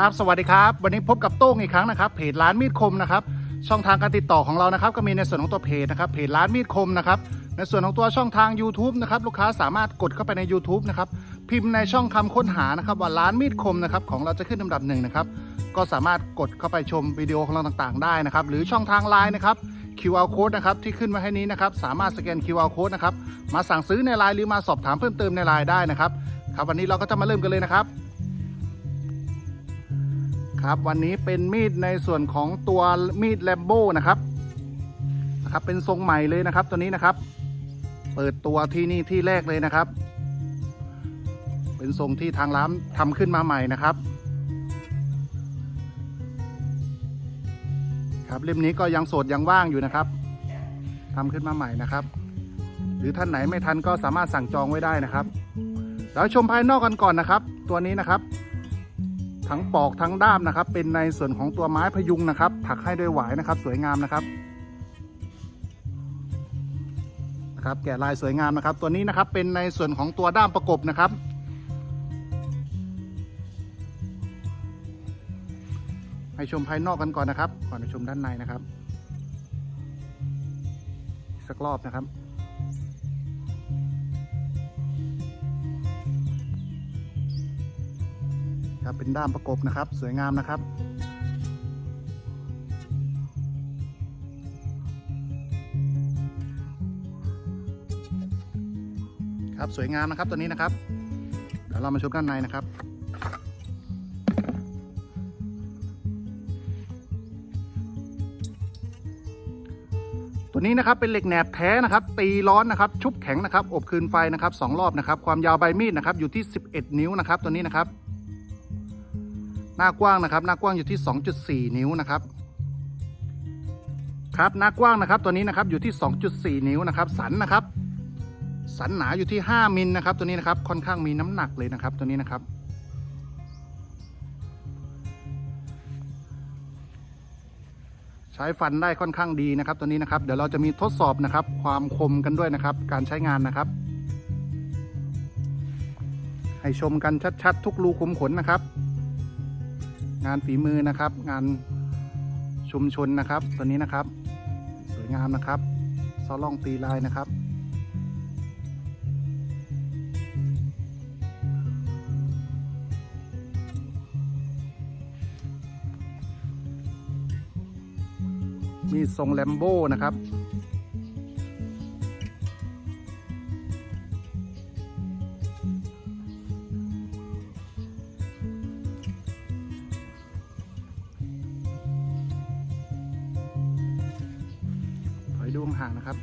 ครับสวัสดีครับ วันนี้พบกับโต้งอีกครั้งนะครับเพจร้านมีดคมนะครับช่องทางการติดต่อของเรานะครับก็มีในส่วนของตัวเพจนะครับเพจร้านมีดคมนะครับในส่วนของตัวช่องทาง YouTube นะครับลูกค้าสามารถกดเข้าไปใน YouTube นะครับพิมพ์ในช่องคำค้นหานะครับว่าร้านมีดคมนะครับของเราจะขึ้นลำดับหนึ่งนะครับก็สามารถกดเข้าไปชมวิดีโอของเราต่างๆ ได้นะครับหรือช่องทางไลน์นะครับ QR code นะครับที่ขึ้นมาให้นี้นะครับสามารถสแกน QR code นะครับมาสั่งซื้อในไลน์หรือมาสอบถามเพิ่มเติมในไลน์ได้นะครับครับวันนี้เราก็จะมาเริ่มกันเลยนะครับ ครับ วันนี้เป็นมีดในส่วนของตัวมีดแลมโบ้นะครับนะครับ เป็นทรงใหม่เลยนะครับตัวนี้นะครับ เปิดตัวที่นี่ที่แรกเลยนะครับ เป็นทรงที่ทางร้านทำขึ้นมาใหม่นะครับ ครับเล่มนี้ก็ยังโสดยังว่างอยู่นะครับทำขึ้นมาใหม่นะครับ หรือท่านไหนไม่ทันก็สามารถสั่งจองไว้ได้นะครับแล้วชมภายนอกกันก่อนนะครับ ตัวนี้นะครับ ทั้งปอกทั้งด้ามนะครับ เป็นในส่วนของตัวไม้พยุงนะครับ ถักให้ด้วยหวายนะครับ สวยงามนะครับนะครับแกะลายสวยงามนะครับ ตัวนี้นะครับเป็นในส่วนของตัวด้ามประกบนะครับ ให้ชมภายนอกกันก่อนนะครับ ก่อนจะชมด้านในนะครับ สักรอบนะครับ ครับเป็นด้ามประกบนะครับ สวยงามนะครับครับสวยงามนะครับตัวนี้นะครับ เดี๋ยวเรามาชมด้านในนะครับ ตัวนี้นะครับเป็นเหล็กแหนบแท้นะครับ ตีร้อนนะครับ ชุบแข็งนะครับ อบคืนไฟนะครับสองรอบนะครับ ความยาวใบมีดนะครับอยู่ที่ 11 นิ้วนะครับ ตัวนี้นะครับ หน้ากว้างนะครับ หน้ากว้างอยู่ที่ 2.4 นิ้วนะครับ ครับหน้ากว้างนะครับ ตัวนี้นะครับอยู่ที่ 2.4 นิ้วนะครับ สันนะครับ สันหนาอยู่ที่ 5มิลนะครับ ตัวนี้นะครับค่อนข้างมีน้ำหนักเลยนะครับ ตัวนี้นะครับ ใช้ฟันได้ค่อนข้างดีนะครับ ตัวนี้นะครับ เดี๋ยวเราจะมีทดสอบนะครับ ความคมกันด้วยนะครับ การใช้งานนะครับ ให้ชมกันชัดๆ ทุกรูขุมขนนะครับ งานฝีมือนะครับ งานชุมชนนะครับ ตัวนี้นะครับ สวยงามนะครับซอล่องตีลายนะครับ มีทรงแลมโบ้นะครับ ดูห่างๆนะครับ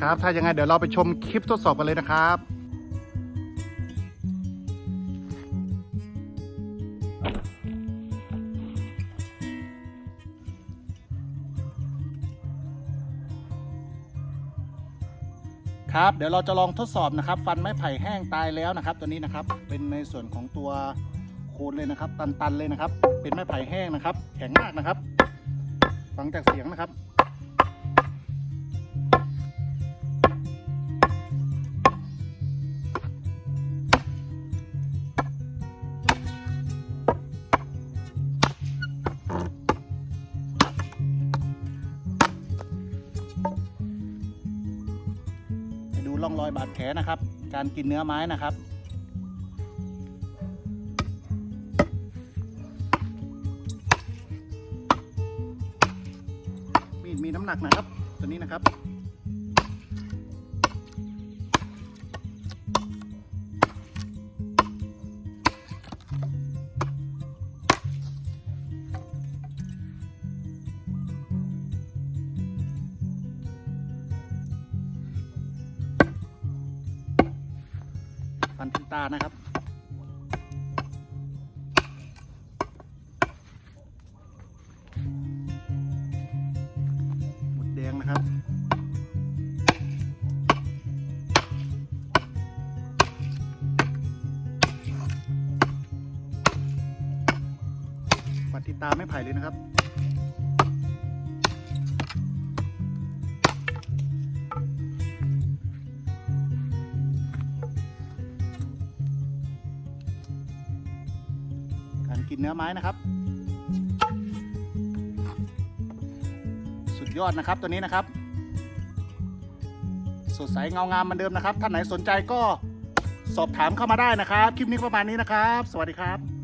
ครับ ถ้ายังไงเดี๋ยวเราไปชมคลิปทดสอบกันเลยนะครับ ครับ เดี๋ยวเราจะลองทดสอบนะครับ ฟันไม้ไผ่แห้งตายแล้วนะครับ ตัวนี้นะครับ เป็นในส่วนของตัวโคนเลยนะครับ ตันๆเลยนะครับ เป็นไม้ไผ่แห้งนะครับ แข็งมากนะครับ ฟังจากเสียงนะครับ รอยบาดแผลนะครับ การกินเนื้อไม้นะครับ มีดมีน้ำหนักนะครับ ตัวนี้นะครับ ฟันถึงตานะครับหมดแดงนะครับฟันติดตาไม่ไผ่เลยนะครับ การกินเนื้อไม้นะครับ สุดยอดนะครับตัวนี้นะครับ สดใสเงางามเหมือนเดิมนะครับ ท่านไหนสนใจก็สอบถามเข้ามาได้นะครับ คลิปนี้ประมาณนี้นะครับ สวัสดีครับ